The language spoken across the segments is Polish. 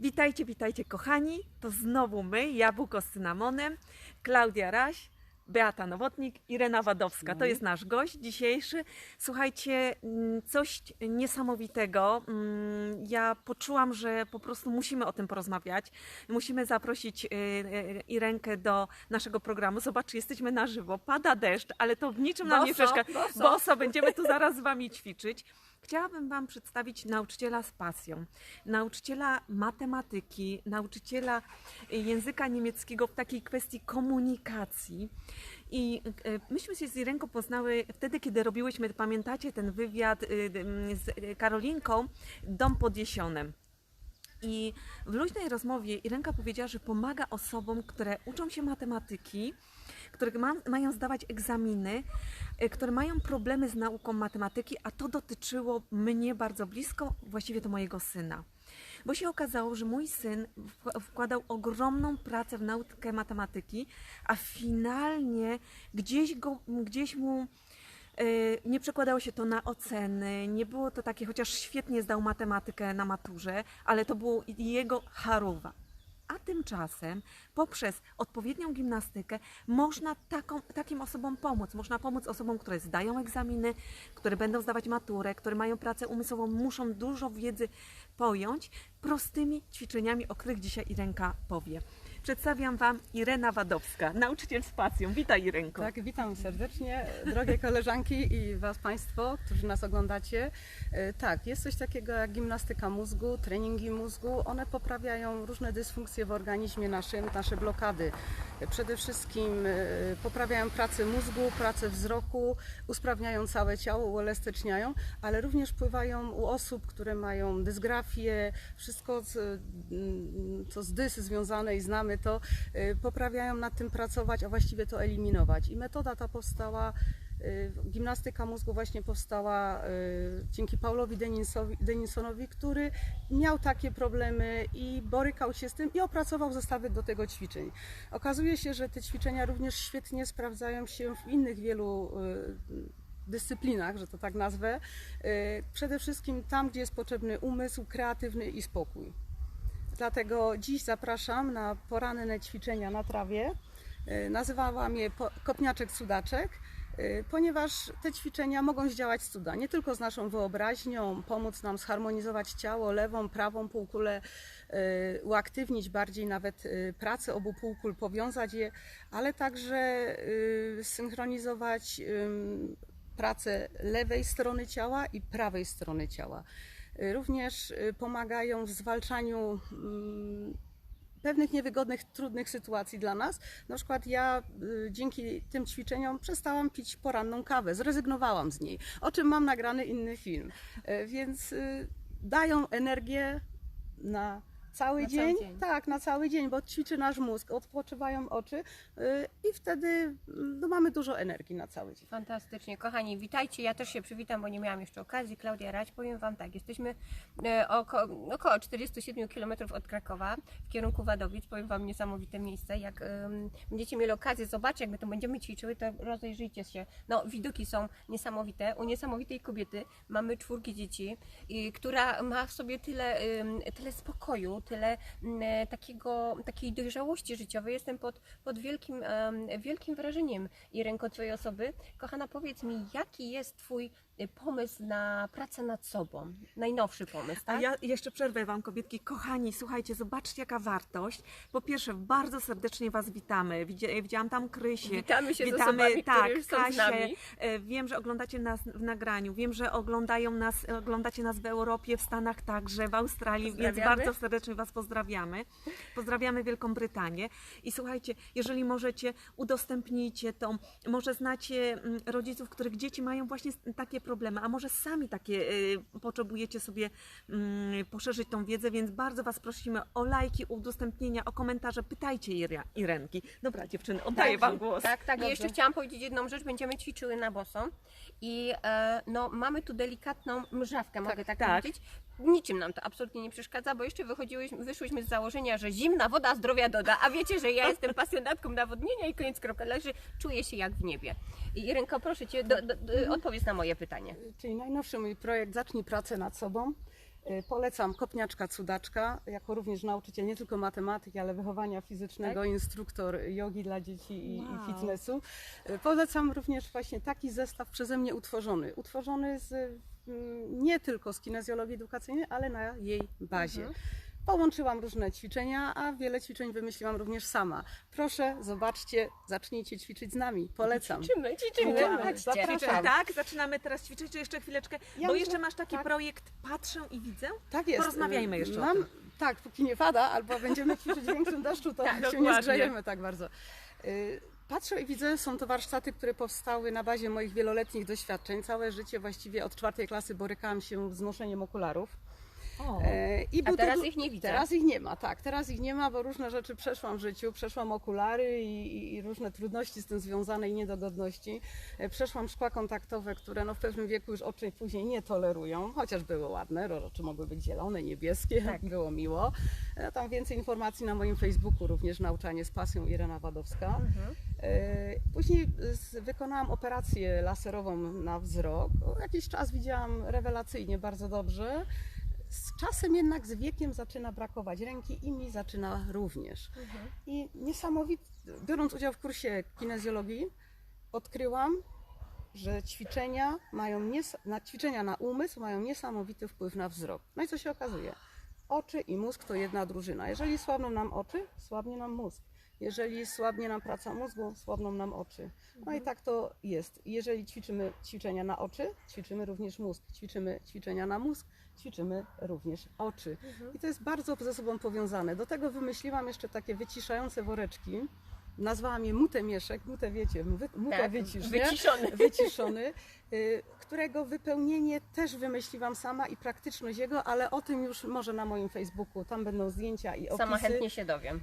Witajcie, witajcie kochani. To znowu my, Jabłko z cynamonem, Klaudia Raś, Beata Nowotnik, Irena Wadowska. To jest nasz gość dzisiejszy. Słuchajcie, mm, coś niesamowitego. Mm, Ja poczułam, że po prostu musimy o tym porozmawiać. Musimy zaprosić y, y, Irenkę do naszego programu. Zobaczcie, jesteśmy na żywo. Pada deszcz, ale to w niczym nam nie Boso, przeszkadza. boso. Boso, będziemy tu zaraz z Wami ćwiczyć. Chciałabym Wam przedstawić nauczyciela z pasją, nauczyciela matematyki, nauczyciela języka niemieckiego w takiej kwestii komunikacji. I e, myśmy się z Irenką poznały wtedy, kiedy robiłyśmy, pamiętacie ten wywiad y, y, z Karolinką, Dom pod Jesionem. I w luźnej rozmowie Irenka powiedziała, że pomaga osobom, które uczą się matematyki, które ma, mają zdawać egzaminy, e, które mają problemy z nauką matematyki, a to dotyczyło mnie bardzo blisko, właściwie to mojego syna. Bo się okazało, że mój syn wkładał ogromną pracę w naukę matematyki, a finalnie gdzieś, go, gdzieś mu e, nie przekładało się to na oceny, nie było to takie, chociaż świetnie zdał matematykę na maturze, ale to było jego charuwa. A tymczasem poprzez odpowiednią gimnastykę można taką, takim osobom pomóc. Można pomóc osobom, które zdają egzaminy, które będą zdawać maturę, które mają pracę umysłową, muszą dużo wiedzy pojąć prostymi ćwiczeniami, o których dzisiaj Irenka powie. Przedstawiam Wam Irena Wadowska, nauczyciel z pasją. Witaj Irenko. Tak, witam serdecznie, drogie koleżanki i Was Państwo, którzy nas oglądacie. E, Tak, jest coś takiego jak gimnastyka mózgu, treningi mózgu. One poprawiają różne dysfunkcje w organizmie naszym, nasze blokady. Przede wszystkim e, poprawiają pracę mózgu, pracę wzroku, usprawniają całe ciało, uelastyczniają, ale również wpływają u osób, które mają dysgrafię, wszystko co, mm, co z dys związane i znamy to, y, poprawiają nad tym pracować, a właściwie to eliminować. I metoda ta powstała, y, gimnastyka mózgu właśnie powstała y, dzięki Paulowi Deninsowi, Deninsonowi, który miał takie problemy i borykał się z tym i opracował zestawy do tego ćwiczeń. Okazuje się, że te ćwiczenia również świetnie sprawdzają się w innych wielu dyscyplinach, że to tak nazwę. Y, Przede wszystkim tam, gdzie jest potrzebny umysł kreatywny i spokój. Dlatego dziś zapraszam na poranne ćwiczenia na trawie. Y, Nazywałam je po- kopniaczek cudaczek, y, ponieważ te ćwiczenia mogą zdziałać cuda. Nie tylko z naszą wyobraźnią, pomóc nam zharmonizować ciało, lewą, prawą półkulę, uaktywnić bardziej nawet pracę obu półkul, powiązać je, ale także synchronizować pracę lewej strony ciała i prawej strony ciała. Y, Również y, pomagają w zwalczaniu mm, pewnych niewygodnych, trudnych sytuacji dla nas. Na przykład ja y, dzięki tym ćwiczeniom przestałam pić poranną kawę, zrezygnowałam z niej, o czym mam nagrany inny film. Więc dają energię na cały Na cały dzień. dzień. Tak, na cały dzień, bo ćwiczy nasz mózg, odpoczywają oczy y, i wtedy y, no, mamy dużo energii na cały dzień. Fantastycznie. Kochani, witajcie. Ja też się przywitam, bo nie miałam jeszcze okazji. Klaudia Rać, powiem Wam tak, jesteśmy e, oko, około 47 km od Krakowa w kierunku Wadowic. Powiem Wam niesamowite miejsce. Jak będziecie mieli okazję zobaczyć, jak my to będziemy ćwiczyły, to rozejrzyjcie się. No, widoki są niesamowite. U niesamowitej kobiety mamy czwórki dzieci, i, która ma w sobie tyle, tyle spokoju, tyle m, e, takiego, takiej dojrzałości życiowej. Jestem pod, pod wielkim, wielkim wrażeniem i ręką Twojej osoby. Kochana, powiedz mi, jaki jest Twój pomysł na pracę nad sobą? Najnowszy pomysł, A tak? ja jeszcze przerwę Wam, kobietki. Kochani, słuchajcie, zobaczcie jaka wartość. Po pierwsze, bardzo serdecznie Was witamy. Widzia- Widziałam tam Krysię. Witamy się z Witamy, osobami, tak, już Kasię. z. E, Wiem, że oglądacie nas w nagraniu. Wiem, że oglądają nas, oglądacie nas w Europie, w Stanach także, w Australii, więc bardzo serdecznie Was pozdrawiamy. Pozdrawiamy Wielką Brytanię. I słuchajcie, jeżeli możecie, udostępnijcie to. Może znacie mm, rodziców, których dzieci mają właśnie takie problemy, a może sami takie y, potrzebujecie sobie mm, poszerzyć tą wiedzę, więc bardzo Was prosimy o lajki, udostępnienia, o komentarze. Pytajcie Irenki. Dobra, dziewczyny, oddaję Wam głos. Tak, tak. I Dobrze. jeszcze chciałam powiedzieć jedną rzecz. Będziemy ćwiczyły na boso. I e, no, mamy tu delikatną mrzawkę, mogę tak, tak. powiedzieć. Niczym nam to absolutnie nie przeszkadza, bo jeszcze wychodziłyśmy, wyszłyśmy z założenia, że zimna woda zdrowia doda. A wiecie, że ja jestem pasjonatką nawodnienia i koniec kropka leży. Czuję się jak w niebie. I Irenko, proszę Cię, do, do, do, odpowiedz na moje pytanie. Czyli najnowszy mój projekt Zacznij pracę nad sobą. Y, Polecam Kopniaczka Cudaczka, jako również nauczyciel nie tylko matematyki, ale wychowania fizycznego, instruktor jogi dla dzieci i, Wow. i fitnessu. Y, Polecam również właśnie taki zestaw przeze mnie utworzony. Utworzony z, mm, nie tylko z kinezjologii edukacyjnej, ale na jej bazie. Połączyłam różne ćwiczenia, a wiele ćwiczeń wymyśliłam również sama. Proszę, zobaczcie, zacznijcie ćwiczyć z nami. Polecam. Ćwiczymy, ćwiczymy. Zapraszam. Tak? Zaczynamy teraz ćwiczyć, czy jeszcze chwileczkę? Ja Bo jeszcze masz taki tak. projekt Patrzę i widzę? Tak jest. Porozmawiajmy jeszcze o Mam, tym. Tak, póki nie pada, albo będziemy ćwiczyć w większym deszczu, to Tak, się dokładnie. nie zgrzejemy tak bardzo. Y, Patrzę i widzę, są to warsztaty, które powstały na bazie moich wieloletnich doświadczeń. Całe życie właściwie od czwartej klasy borykałam się z noszeniem okularów. O, E, I A to teraz ich nie widzę. Teraz ich nie ma, tak. Teraz ich nie ma, bo różne rzeczy przeszłam w życiu. Przeszłam okulary i, i, różne trudności z tym związane i niedogodności. E, Przeszłam szkła kontaktowe, które no w pewnym wieku już oczy później nie tolerują, chociaż były ładne. Oczy mogły być zielone, niebieskie, Tak. było miło. E, Tam więcej informacji na moim Facebooku, również nauczanie z pasją Irena Wadowska. Mhm. Później wykonałam operację laserową na wzrok. Jakiś czas widziałam rewelacyjnie, bardzo dobrze. Z czasem jednak z wiekiem zaczyna brakować ręki i mi zaczyna również. I niesamowite, biorąc udział w kursie kinezjologii, odkryłam, że ćwiczenia mają nies- na ćwiczenia na umysł mają niesamowity wpływ na wzrok. No i co się okazuje? Oczy i mózg to jedna drużyna. Jeżeli słabną nam oczy, słabnie nam mózg. Jeżeli słabnie nam praca mózgu, słabną nam oczy. No i tak to jest. Jeżeli ćwiczymy ćwiczenia na oczy, ćwiczymy również mózg. Ćwiczymy ćwiczenia na mózg, ćwiczymy również oczy. I to jest bardzo ze sobą powiązane. Do tego wymyśliłam jeszcze takie wyciszające woreczki. Nazwałam je mutę mieszek, mutę wiecie, mutę Tak, wycisz, wyciszony. wyciszony, y, którego wypełnienie też wymyśliłam sama i praktyczność jego, ale o tym już może na moim Facebooku, tam będą zdjęcia i opisy. Sama chętnie się dowiem.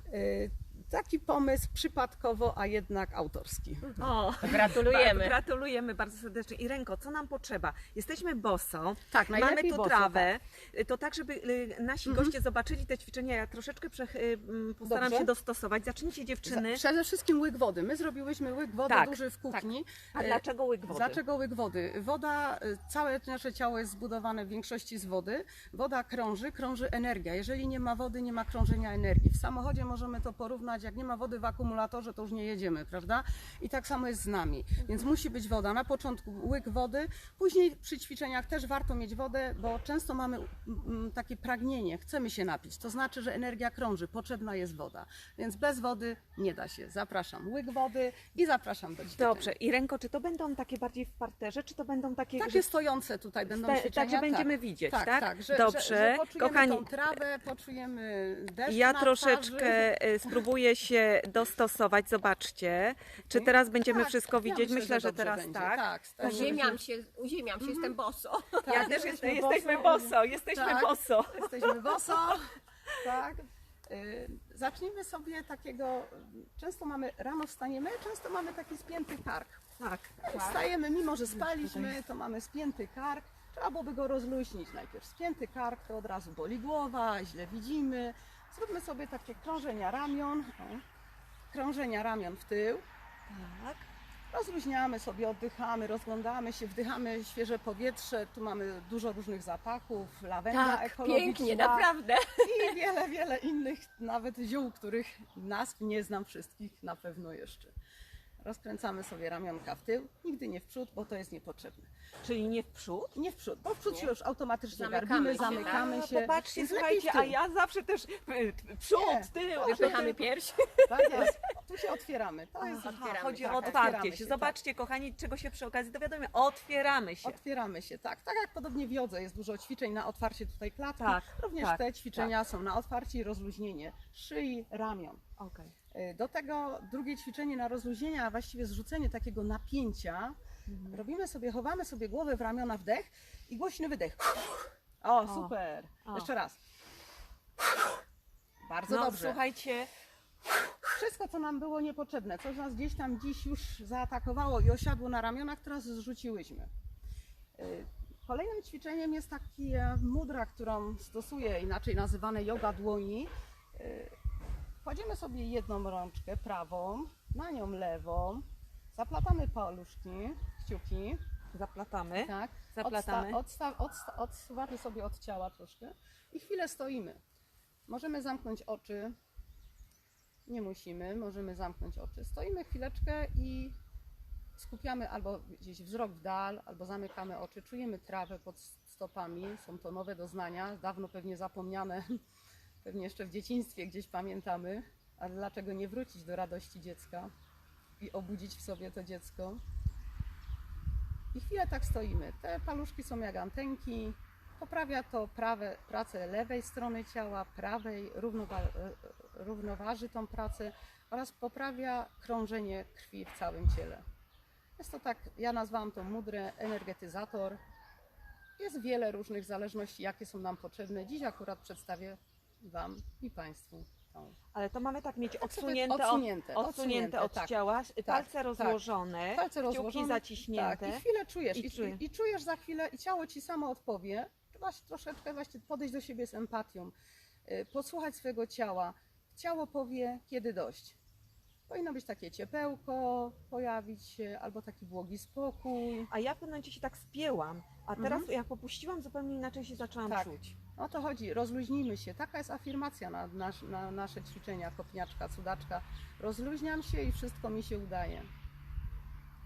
Taki pomysł przypadkowo, a jednak autorski. o. Gratulujemy. Ba- Gratulujemy bardzo serdecznie. I Ręko, co nam potrzeba? Jesteśmy boso, Tak, mamy tu boso, trawę. To tak, żeby y, nasi Mhm. goście zobaczyli te ćwiczenia. Ja troszeczkę y, postaram Dobrze. się dostosować. Zacznijcie dziewczyny. Za- Przede wszystkim łyk wody. My zrobiłyśmy łyk wody Tak, duży w kuchni. A Y, dlaczego łyk wody? Dlaczego łyk wody? Woda, całe nasze ciało jest zbudowane w większości z wody. Woda krąży, krąży energia. Jeżeli nie ma wody, nie ma krążenia energii. W samochodzie możemy to porównać, jak nie ma wody w akumulatorze, to już nie jedziemy, prawda? I tak samo jest z nami. Więc musi być woda. Na początku łyk wody, później przy ćwiczeniach też warto mieć wodę, bo często mamy mm, takie pragnienie, chcemy się napić. To znaczy, że energia krąży, potrzebna jest woda. Więc bez wody nie da się. Zapraszam łyk wody i zapraszam do ćwiczeń. Dobrze. I Ręko, czy to będą takie bardziej w parterze, czy to będą takie... Takie że- stojące tutaj będą ćwiczenia. tak, że będziemy widzieć, tak? Tak, tak. Że, Dobrze. Że, że poczujemy Kochani, tą trawę, poczujemy deszcz Ja troszeczkę twarzy. y, spróbuję się dostosować. Zobaczcie, czy teraz będziemy Tak, wszystko ja widzieć. myślę, Myślę, że teraz będzie. tak. tak Uziemiam się, uziemiam się, jestem boso. tak, Ja też jestem, jesteśmy boso. boso, jesteśmy Tak. boso. Jesteśmy boso. Tak. Y, Zacznijmy sobie takiego, często mamy, rano wstaniemy, często mamy taki spięty kark. Tak. Wstajemy, mimo że spaliśmy, to mamy spięty kark. Trzeba byłoby go rozluźnić najpierw. Spięty kark to od razu boli głowa, źle widzimy. Zróbmy sobie takie krążenia ramion. Krążenia ramion w tył. tak. Rozluźniamy sobie, oddychamy, rozglądamy się, wdychamy świeże powietrze. Tu mamy dużo różnych zapachów, lawenda Tak, ekologiczna pięknie, naprawdę. i wiele, wiele innych nawet ziół, których nazw nie znam wszystkich na pewno jeszcze. Rozkręcamy sobie ramionka w tył, nigdy nie w przód, bo to jest niepotrzebne. Czyli nie w przód? Nie w przód, bo w przód się już automatycznie Zamykamy garbimy, się, zamykamy tak? się. Popatrzcie, słuchajcie, a ja zawsze też y, przód, Nie. tył. Wypychamy pierś. Tak jest. Tu się otwieramy. To jest Aha, otwieramy, chodzi tak, o otwieramy otwarcie się. się, tak. Zobaczcie, kochani, czego się przy okazji dowiadujemy. Otwieramy się. Otwieramy się, tak. Tak jak podobnie w jodze jest dużo ćwiczeń na otwarcie tutaj klatki. Tak, Również tak, te ćwiczenia są na otwarcie i rozluźnienie szyi, ramion. Okej. Y, Do tego drugie ćwiczenie na rozluźnienie, a właściwie zrzucenie takiego napięcia. Mhm. Robimy sobie, chowamy sobie głowę w ramiona, wdech i głośny wydech. O, super. O. Jeszcze raz. Bardzo No dobrze. słuchajcie, Wszystko, co nam było niepotrzebne, co nas gdzieś tam dziś już zaatakowało i osiadło na ramionach, teraz zrzuciłyśmy. Y, Kolejnym ćwiczeniem jest taki e, mudra, którą stosuję, inaczej nazywane yoga dłoni. Y, Kładziemy sobie jedną rączkę prawą, na nią lewą, zaplatamy paluszki, kciuki Zaplatamy. Tak. Zaplatamy. Odsta, odsta, odsta, odsuwamy sobie od ciała troszkę i chwilę stoimy. Możemy zamknąć oczy. Nie musimy, możemy zamknąć oczy. Stoimy chwileczkę i skupiamy albo gdzieś wzrok w dal, albo zamykamy oczy. Czujemy trawę pod stopami. Są to nowe doznania, dawno pewnie zapomniane. Pewnie jeszcze w dzieciństwie gdzieś pamiętamy. Ale dlaczego nie wrócić do radości dziecka i obudzić w sobie to dziecko? I chwilę tak stoimy. Te paluszki są jak antenki. Poprawia to prawe, pracę lewej strony ciała, prawej, równowa, równoważy tą pracę oraz poprawia krążenie krwi w całym ciele. Jest to tak, ja nazwałam to mudrę energetyzator. Jest wiele różnych zależności, jakie są nam potrzebne. Dziś akurat przedstawię Wam i Państwu tą. Ale to mamy tak mieć sobie odsunięte, odsunięte, od, odsunięte od tak. ciała, palce tak. rozłożone, Palce kciuki rozłożone. zaciśnięte. Tak, i chwilę czujesz. I I, czuję. i, czujesz za chwilę, i ciało ci samo odpowie. Trzeba troszeczkę właśnie podejść do siebie z empatią, y, posłuchać swojego ciała. Ciało powie, kiedy dość. Powinno być takie ciepełko, pojawić się, albo taki błogi spokój. A ja w pewnym momencie się tak spięłam, a teraz jak popuściłam, zupełnie inaczej się zaczęłam Mhm. Tak. czuć. O to chodzi, rozluźnijmy się. Taka jest afirmacja na, na nasze ćwiczenia, kopniaczka, cudaczka. Rozluźniam się i wszystko mi się udaje.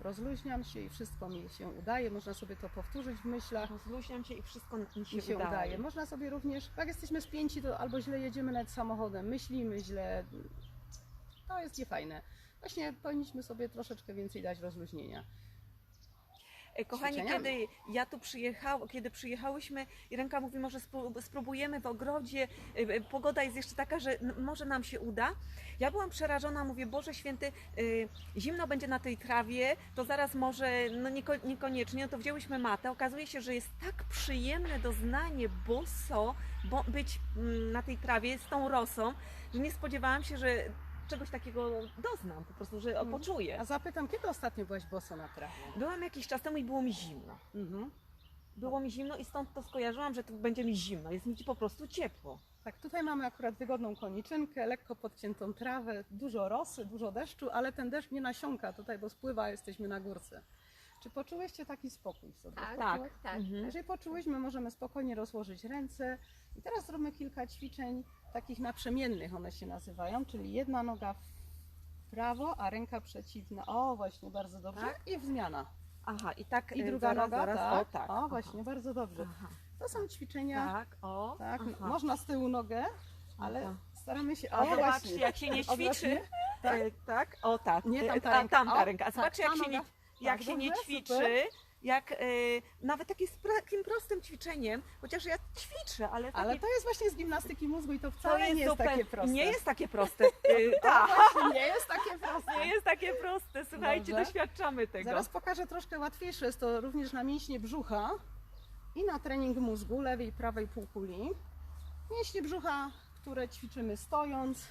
Rozluźniam się i wszystko mi się udaje. Można sobie to powtórzyć w myślach. Rozluźniam się i wszystko mi się, mi się udaje. udaje. Można sobie również, jak jesteśmy spięci, to albo źle jedziemy nawet samochodem, myślimy źle. To jest niefajne. Właśnie powinniśmy sobie troszeczkę więcej dać rozluźnienia. E, Kochani, ćwiczeniami. kiedy ja tu przyjechał, kiedy przyjechałyśmy, Irenka mówi, może spró- spróbujemy w ogrodzie, e, e, pogoda jest jeszcze taka, że może nam się uda. Ja byłam przerażona, mówię, Boże Święty, zimno będzie na tej trawie, to zaraz może, no nieko- niekoniecznie, no to wzięłyśmy matę. Okazuje się, że jest tak przyjemne doznanie boso, bo być mm, na tej trawie z tą rosą, że nie spodziewałam się, że czegoś takiego doznam, po prostu, że Mhm. poczuję. A zapytam, kiedy ostatnio byłaś boso na trawie? Byłam jakiś czas temu i było mi zimno. Mhm. Było mi zimno i stąd to skojarzyłam, że tu będzie mi zimno. Jest mi po prostu ciepło. Tak, tutaj mamy akurat wygodną koniczynkę, lekko podciętą trawę, dużo rosy, dużo deszczu, ale ten deszcz nie nasiąka tutaj, bo spływa, jesteśmy na górce. Czy poczułyście taki spokój w sobie? Tak, Poczułeś? tak. Mhm. Jeżeli poczułyśmy, możemy spokojnie rozłożyć ręce. I teraz zrobimy kilka ćwiczeń takich naprzemiennych, one się nazywają, czyli jedna noga w prawo, a ręka przeciwna. O, właśnie, bardzo dobrze. Tak? I w zmiana. Aha, i tak I e, druga zaraz, noga, zaraz. tak. O, tak. O, Aha. właśnie, bardzo dobrze. Aha. To są ćwiczenia, Tak, o. tak, aha. można z tyłu nogę, ale Aha. staramy się... A o, zobaczcie, właśnie. jak się nie ćwiczy. Tak. E, tak, o tak. Nie tamta a, ręka. tamta O, ręka. A zobaczcie, jak, się nie, jak Tak, się nie ćwiczy. Jak e, nawet pra- takim prostym ćwiczeniem, chociaż ja ćwiczę, ale, Ale takie, to jest właśnie z gimnastyki mózgu i to to wcale jest nie jest super. takie proste. Nie jest takie proste. E, tak, nie jest takie proste. nie jest takie proste. Słuchajcie, Dobrze. doświadczamy tego. Zaraz pokażę troszkę łatwiejsze. Jest to również na mięśnie brzucha i na trening mózgu lewej i prawej półkuli. Mięśnie brzucha, które ćwiczymy stojąc.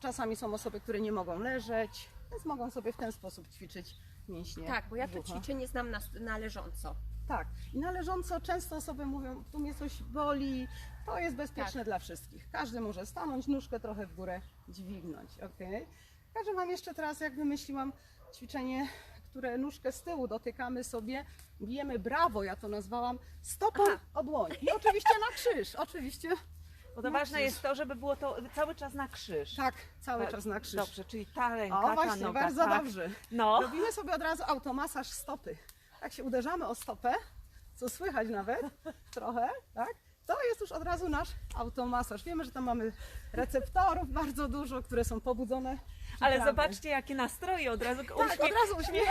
Czasami są osoby, które nie mogą leżeć, więc mogą sobie w ten sposób ćwiczyć mięśnie Tak, bo ja to brzucha. ćwiczenie znam na, na leżąco. Tak. I należąco często osoby mówią, tu mnie coś boli. To jest bezpieczne dla wszystkich. Każdy może stanąć, nóżkę trochę w górę dźwignąć. ok? Każę Wam jeszcze teraz, jak wymyśliłam ćwiczenie, które nóżkę z tyłu dotykamy sobie, bijemy brawo, ja to nazwałam, stopą Aha. o dłoń. I oczywiście na krzyż, oczywiście. Bo to ważne jest to, żeby było to cały czas na krzyż. Tak, cały Tak, czas na krzyż. Dobrze, czyli ta ręka, O, ta właśnie, noga, bardzo tak. dobrze. No, Robimy sobie od razu automasaż stopy. Tak się uderzamy o stopę, co słychać nawet trochę, tak? To jest już od razu nasz automasaż. Wiemy, że tam mamy receptorów bardzo dużo, które są pobudzone. Ale zobaczcie jakie nastroje od razu. Tak, uśmiech, od razu uśmiech.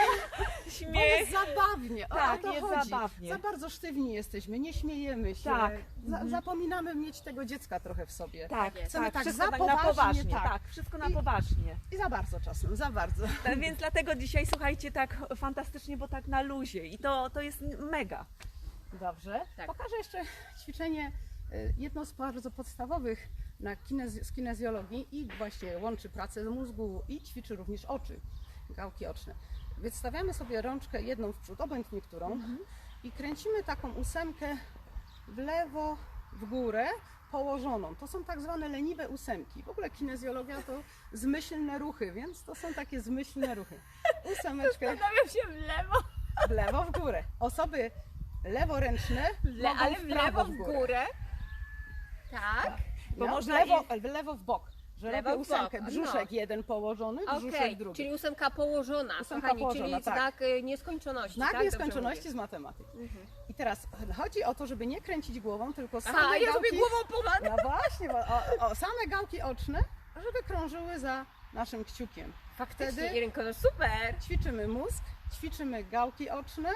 Bo śmiech. jest zabawnie. O, Tak, o to jest chodzi. zabawnie. Za bardzo sztywni jesteśmy, nie śmiejemy się. Tak. Za, Zapominamy mieć tego dziecka trochę w sobie. Tak. Chcemy tak wszystko za na poważnie, poważnie. tak. Tak, wszystko na I- poważnie. I za bardzo czasem, za bardzo. Tak, Więc dlatego dzisiaj słuchajcie tak fantastycznie, bo tak na luzie i to, to jest mega. Dobrze. Tak. Pokażę jeszcze ćwiczenie, y, jedno z bardzo podstawowych na kinez- z kinezjologii i właśnie łączy pracę mózgu i ćwiczy również oczy, gałki oczne. Więc stawiamy sobie rączkę jedną w przód, obojętnie którą i kręcimy taką ósemkę w lewo, w górę, położoną. To są tak zwane leniwe ósemki. W ogóle kinezjologia to zmyślne ruchy, więc to są takie zmyślne ruchy. Ósemeczkę Zastanawiam się w lewo. w lewo, w górę. Osoby leworęczne Le, mogą ale w prawo, lewo w górę. Tak. Bo no, można lewo, w lewo w bok. Że Lewo robię w bok, ósemkę. no. Brzuszek jeden położony, brzuszek Okej, drugi. czyli ósemka położona, Ósemka kochani, położona, czyli tak. znak y, nieskończoności. Znak tak? Nieskończoności z matematyki. Mhm. I teraz chodzi o to, żeby nie kręcić głową, tylko same Aha, ja gałki... sobie głową pomagam. No właśnie, bo o, o, same gałki oczne, żeby krążyły za naszym kciukiem. Faktycznie, Wtedy- no super. Ćwiczymy mózg, ćwiczymy gałki oczne.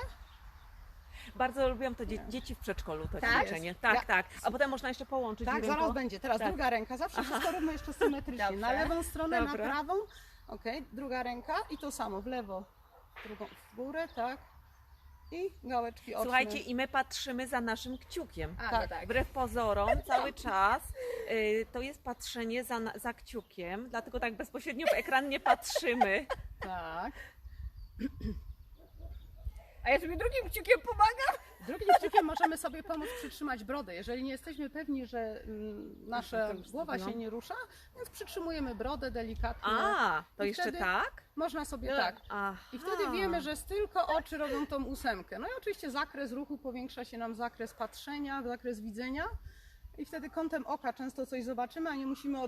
Bardzo lubią to dzie- dzieci w przedszkolu, to Tak? ćwiczenie. Tak, Ja- tak. A potem można jeszcze połączyć. Tak, zaraz będzie. Teraz Tak. druga ręka. Zawsze wszystko robimy jeszcze symetrycznie. Na Dobrze. lewą stronę, Dobra. na prawą. Okej, druga ręka i to samo w lewo, drugą w górę, tak. I gałeczki oczne. Słuchajcie, i my patrzymy za naszym kciukiem. A, Tak. tak. Wbrew pozorom, cały czas y, to jest patrzenie za, na- za kciukiem, dlatego tak bezpośrednio w ekran nie patrzymy. Tak. A ja sobie drugim kciukiem pomagam. Drugim kciukiem możemy sobie pomóc przytrzymać brodę. Jeżeli nie jesteśmy pewni, że mm, nasza już głowa zrobiłam. się nie rusza, więc przytrzymujemy brodę delikatnie. A, to I jeszcze wtedy- tak? Można sobie tak. Aha. I wtedy wiemy, że tylko oczy robią tą ósemkę. No i oczywiście zakres ruchu powiększa się nam zakres patrzenia, zakres widzenia. I wtedy kątem oka często coś zobaczymy, a nie musimy od